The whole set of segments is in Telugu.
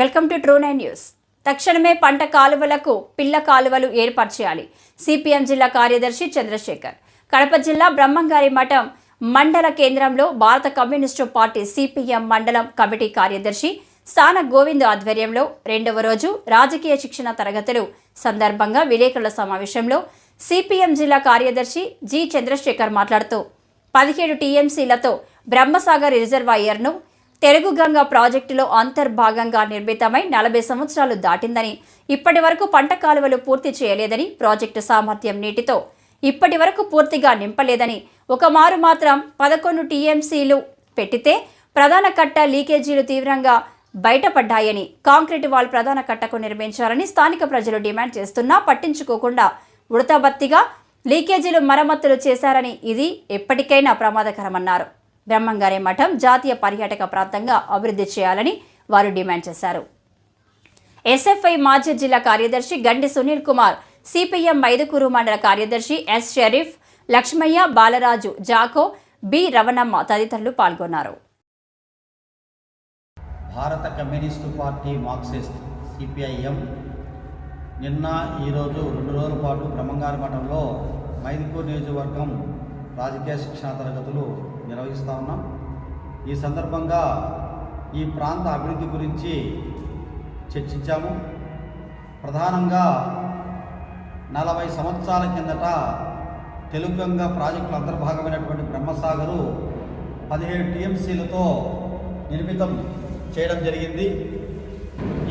Welcome to true nine news. తక్షణమే పంట కాలువలకు పిల్ల కాలువలు ఏర్పాటు చేయాలి సిపిఎం జిల్లా కార్యదర్శి చంద్రశేఖర్. కడప జిల్లా బ్రహ్మంగారి మఠం మండల కేంద్రంలో భారత కమ్యూనిస్టు పార్టీ సిపిఎం మండలం కమిటీ కార్యదర్శి స్థాన గోవింద్ ఆధ్వర్యంలో రెండవ రోజు రాజకీయ శిక్షణ తరగతులు సందర్భంగా విలేకరుల సమావేశంలో సిపిఎం జిల్లా కార్యదర్శి జి చంద్రశేఖర్ మాట్లాడుతూ పదిహేడు టీఎంసీలతో బ్రహ్మసాగర్ రిజర్వాయర్ను తెలుగు గంగ ప్రాజెక్టులో అంతర్భాగంగా నిర్మితమై నలభై సంవత్సరాలు దాటిందని ఇప్పటి వరకు పంట కాలువలు పూర్తి చేయలేదని ప్రాజెక్టు సామర్థ్యం నీటితో ఇప్పటి వరకు పూర్తిగా నింపలేదని ఒక మారు మాత్రం పదకొండు టీఎంసీలు పెట్టితే ప్రధాన కట్ట లీకేజీలు తీవ్రంగా బయటపడ్డాయని కాంక్రీట్ వాల్ ప్రధాన కట్టకు నిర్మించాలని స్థానిక ప్రజలు డిమాండ్ చేస్తున్నా పట్టించుకోకుండా ఉడతబత్తిగా లీకేజీలు మరమ్మతులు చేశారని ఇది ఎప్పటికైనా ప్రమాదకరమన్నారు. బ్రహ్మంగారి మఠం జాతీయ పర్యాటక ప్రాంతంగా అభివృద్ధి చేయాలని వారు డిమాండ్ చేశారు. ఎస్ఎఫ్ఐ మాజీ జిల్లా కార్యదర్శి గండి సునీల్ కుమార్ సిపిఎం మైదుకూరు మండల కార్యదర్శి ఎస్ షరీఫ్ లక్ష్మయ్య బాలరాజు జాకో బి రవణమ్మ తదితరులు పాల్గొన్నారు. భారత కమ్యూనిస్టు పార్టీ మార్క్సిస్ట్ సిపిఐఎం నిన్న ఈరోజు రెండు రోజుల పాటు బ్రహ్మంగారి మఠంలో మైదుకూరు నియోజకవర్గం రాజకీయ శిక్షణ తరగతులు నిర్వహిస్తూ ఉన్నాం. ఈ సందర్భంగా ఈ ప్రాంత అభివృద్ధి గురించి చర్చించాము. ప్రధానంగా నలభై సంవత్సరాల కిందట తెలుగంగ ప్రాజెక్టుల అంతర్భాగమైనటువంటి బ్రహ్మసాగరు పదిహేడు టీఎంసీలతో నిర్మితం చేయడం జరిగింది.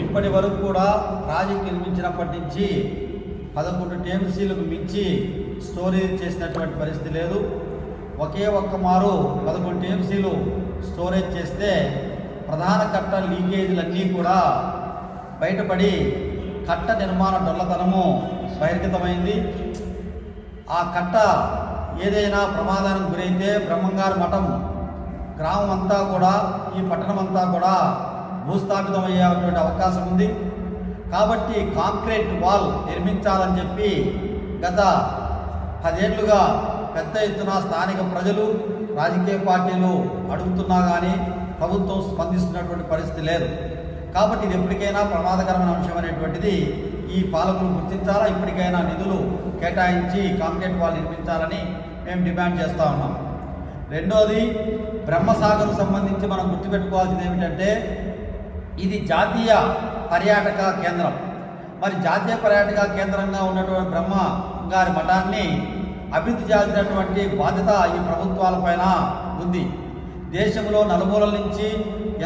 ఇప్పటి వరకు కూడా ప్రాజెక్టు నిర్మించినప్పటి నుంచి పదకొండు టీఎంసీలకు మించి స్టోరేజ్ చేసినటువంటి పరిస్థితి లేదు. ఒకే ఒక్క మారు పదకొండు టీఎంసీలు స్టోరేజ్ చేస్తే ప్రధాన కట్ట లీకేజీలన్నీ కూడా బయటపడి కట్ట నిర్మాణ డొల్లతనము బహిర్గతమైంది. ఆ కట్ట ఏదైనా ప్రమాదానికి గురైతే బ్రహ్మంగారు మఠం గ్రామం అంతా కూడా ఈ పట్టణం అంతా కూడా భూస్థాపితమయ్యేటువంటి అవకాశం ఉంది కాబట్టి కాంక్రీట్ వాల్ నిర్మించాలని చెప్పి గత పదేళ్ళుగా పెద్ద ఎత్తున స్థానిక ప్రజలు రాజకీయ పార్టీలు అడుగుతున్నా కానీ ప్రభుత్వం స్పందిస్తున్నటువంటి పరిస్థితి లేదు. కాబట్టి ఇది ఎప్పటికైనా ప్రమాదకరమైన అంశం అనేటువంటిది ఈ పాలకులు గుర్తించాలా? ఇప్పటికైనా నిధులు కేటాయించి కాంక్రీట్ వాళ్ళు నిర్మించాలని మేము డిమాండ్ చేస్తూ ఉన్నాం. రెండోది బ్రహ్మసాగర్ సంబంధించి మనం గుర్తుపెట్టుకోవాల్సింది ఏమిటంటే ఇది జాతీయ పర్యాటక కేంద్రం. మరి జాతీయ పర్యాటక కేంద్రంగా ఉన్నటువంటి బ్రహ్మ గారి మఠాన్ని అభివృద్ధి చేయాల్సినటువంటి బాధ్యత ఈ ప్రభుత్వాలపైన ఉంది. దేశంలో నలుమూలల నుంచి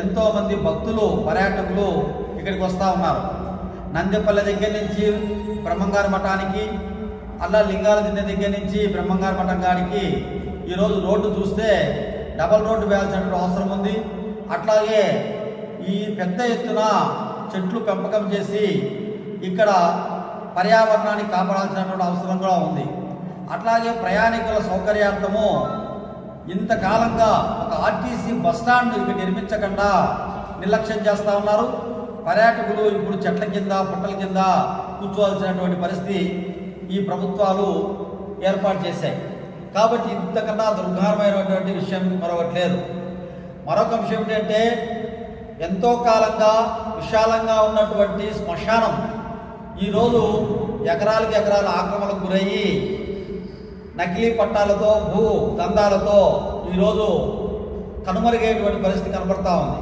ఎంతోమంది భక్తులు పర్యాటకులు ఇక్కడికి వస్తూ ఉన్నారు. నందిపల్లె దగ్గర నుంచి బ్రహ్మంగారి మఠానికి అల్లా లింగాల దిన్నె దగ్గర నుంచి బ్రహ్మంగారి మఠం కాడికి ఈరోజు రోడ్డు చూస్తే డబల్ రోడ్డు వేయాల్సినటువంటి అవసరం ఉంది. అట్లాగే ఈ పెద్ద ఎత్తున చెట్లు పెంపకం చేసి ఇక్కడ పర్యావరణాన్ని కాపాడాల్సినటువంటి అవసరం కూడా ఉంది. అట్లాగే ప్రయాణికుల సౌకర్యార్థము ఇంతకాలంగా ఒక ఆర్టీసీ బస్టాండ్ ఇక్కడ నిర్మించకుండా నిర్లక్ష్యం చేస్తూ ఉన్నారు. పర్యాటకులు ఇప్పుడు చెట్ల కింద పుట్టల కింద కూర్చోవలసినటువంటి పరిస్థితి ఈ ప్రభుత్వాలు ఏర్పాటు చేశాయి. కాబట్టి ఇంతకన్నా దుర్గారమైనటువంటి విషయం మరొకట్లేదు. మరొక విషయం ఏంటంటే ఎంతో కాలంగా విశాలంగా ఉన్నటువంటి శ్మశానం ఈరోజు ఎకరాలకు ఎకరాల ఆక్రమణకు గురయ్యి నకిలీ పట్టాలతో భూ దందాలతో ఈరోజు కనుమరుగైనటువంటి పరిస్థితి కనబడతా ఉంది.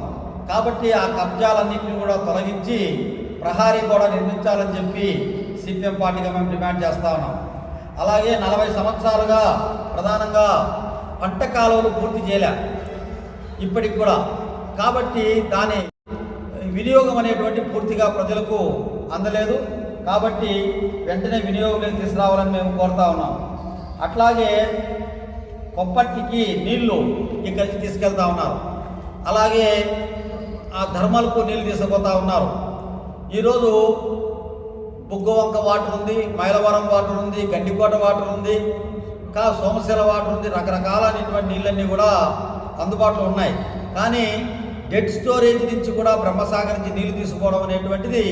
కాబట్టి ఆ కబ్జాలన్నింటినీ కూడా తొలగించి ప్రహారీ కూడా నిర్మించాలని చెప్పి సిపిఎం పార్టీగా మేము డిమాండ్ చేస్తా ఉన్నాం. అలాగే నలభై సంవత్సరాలుగా ప్రధానంగా పంట కాలువలు పూర్తి చేయలే. ఇప్పటికి కూడా. కాబట్టి దాని వినియోగం అనేటువంటి పూర్తిగా ప్రజలకు అందలేదు. కాబట్టి వెంటనే వినియోగంలోకి తీసుకురావాలని మేము కోరుతా ఉన్నాం. అట్లాగే కొప్పట్టికి నీళ్ళు ఇక్కడి తీసుకెళ్తా ఉన్నారు. అలాగే ఆ ధర్మాలకు నీళ్ళు తీసుకుపోతా ఉన్నారు. ఈరోజు బుగ్గవంక వాటర్ ఉంది మైలవరం వాటర్ ఉంది గండికోట వాటర్ ఉంది ఇంకా సోమశిల వాటర్ ఉంది రకరకాలైనటువంటి నీళ్ళన్నీ కూడా అందుబాటులో ఉన్నాయి. కానీ డెడ్ స్టోరేజ్ నుంచి కూడా బ్రహ్మసాగర్ నుంచి నీళ్ళు తీసుకోవడం అనేటువంటిది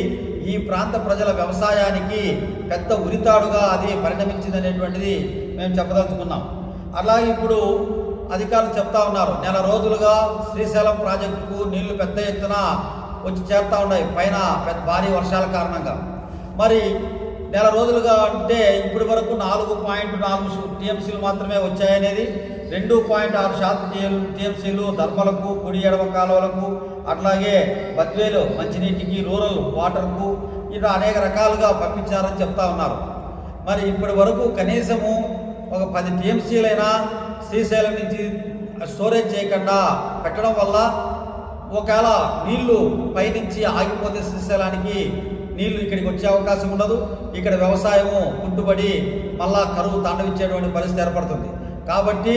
ఈ ప్రాంత ప్రజల వ్యవసాయానికి పెద్ద ఉరితాడుగా అది పరిణమించింది అనేటువంటిది మేము చెప్పదలుచుకున్నాం. అలాగే ఇప్పుడు అధికారులు చెప్తా ఉన్నారు. నెల రోజులుగా శ్రీశైలం ప్రాజెక్టుకు నీళ్ళు పెద్ద ఎత్తున వచ్చి చేరుతూ ఉన్నాయి. పైన పెద్ద భారీ వర్షాల కారణంగా. మరి నెల రోజులుగా అంటే ఇప్పటి వరకు నాలుగు పాయింట్ నాలుగు టీఎంసీలు మాత్రమే వచ్చాయనేది రెండు పాయింట్ ఆరు శాతం టీఎంసీలు ధర్మలకు కుడి ఎడమ కాలువలకు అట్లాగే బద్వేలు మంచినీటికి రూరల్ వాటర్కు ఇలా అనేక రకాలుగా పంపించారని చెప్తా ఉన్నారు. మరి ఇప్పటి వరకు కనీసము ఒక పది టీఎంసీలైనా శ్రీశైలం నుంచి స్టోరేజ్ చేయకుండా పెట్టడం వల్ల ఒకవేళ నీళ్ళు పైనుంచి ఆగిపోతే శ్రీశైలానికి నీళ్ళు ఇక్కడికి వచ్చే అవకాశం ఉండదు. ఇక్కడ వ్యవసాయము కుంటుబడి మళ్ళా కరువు తాండవించేటువంటి పరిస్థితి ఏర్పడుతుంది. కాబట్టి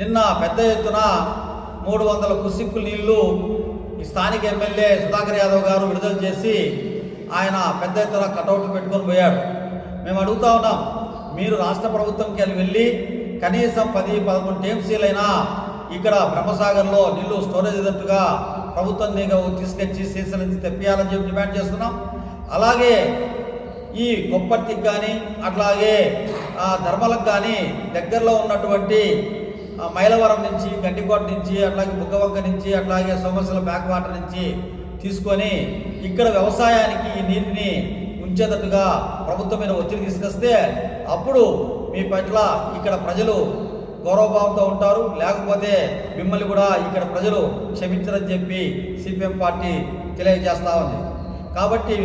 నిన్న పెద్ద ఎత్తున మూడు వందల కుసిక్కు నీళ్ళు ఈ స్థానిక ఎమ్మెల్యే సుధాకర్ యాదవ్ గారు విడుదల చేసి ఆయన పెద్ద ఎత్తున కటౌట్లు పెట్టుకొని పోయాడు మేము అడుగుతా ఉన్నాం మీరు రాష్ట్ర ప్రభుత్వంకి వెళ్ళి కనీసం పది పదకొండు టీఎంసీలైనా ఇక్కడ బ్రహ్మసాగర్లో నీళ్ళు స్టోరేజ్ అయ్యేటట్టుగా ప్రభుత్వం దగ్గర తీసుకొచ్చి శ్రీశైలం నుంచి తెప్పియాలని చెప్పి డిమాండ్ చేస్తున్నాం. అలాగే ఈ గొప్పర్తికి కానీ అట్లాగే ఆ, ధర్మలకు కానీ దగ్గరలో ఉన్నటువంటి మైలవరం నుంచి గండికోట నుంచి అట్లాగే బుగ్గవంక నుంచి అట్లాగే సోమశల బ్యాక్ వాటర్ నుంచి తీసుకొని ఇక్కడ వ్యవసాయానికి ఈ నీటిని ఉంచేటట్టుగా ప్రభుత్వం మీద ఒత్తిడి తీసుకొస్తే అప్పుడు మీ పట్ల ఇక్కడ ప్రజలు గౌరవభావంతో ఉంటారు. లేకపోతే మిమ్మల్ని కూడా ఇక్కడ ప్రజలు క్షమించరని చెప్పి సిపిఎం పార్టీ తెలియజేస్తా ఉంది. కాబట్టి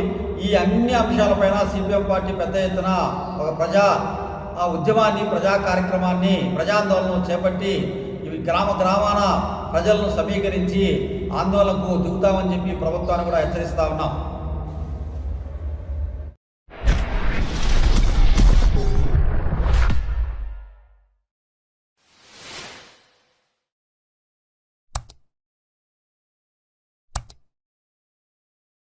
ఈ అన్ని అంశాలపైన సిపిఎం పార్టీ పెద్ద ఎత్తున ఒక ప్రజా ఆ ఉద్యమాన్ని ప్రజా కార్యక్రమాన్ని ప్రజాందోళన చేపట్టి ఇవి గ్రామ గ్రామాన ప్రజలను సమీకరించి ఆందోళనకు దిగుతామని చెప్పి ప్రభుత్వాన్ని కూడా హెచ్చరిస్తా ఉన్నాం.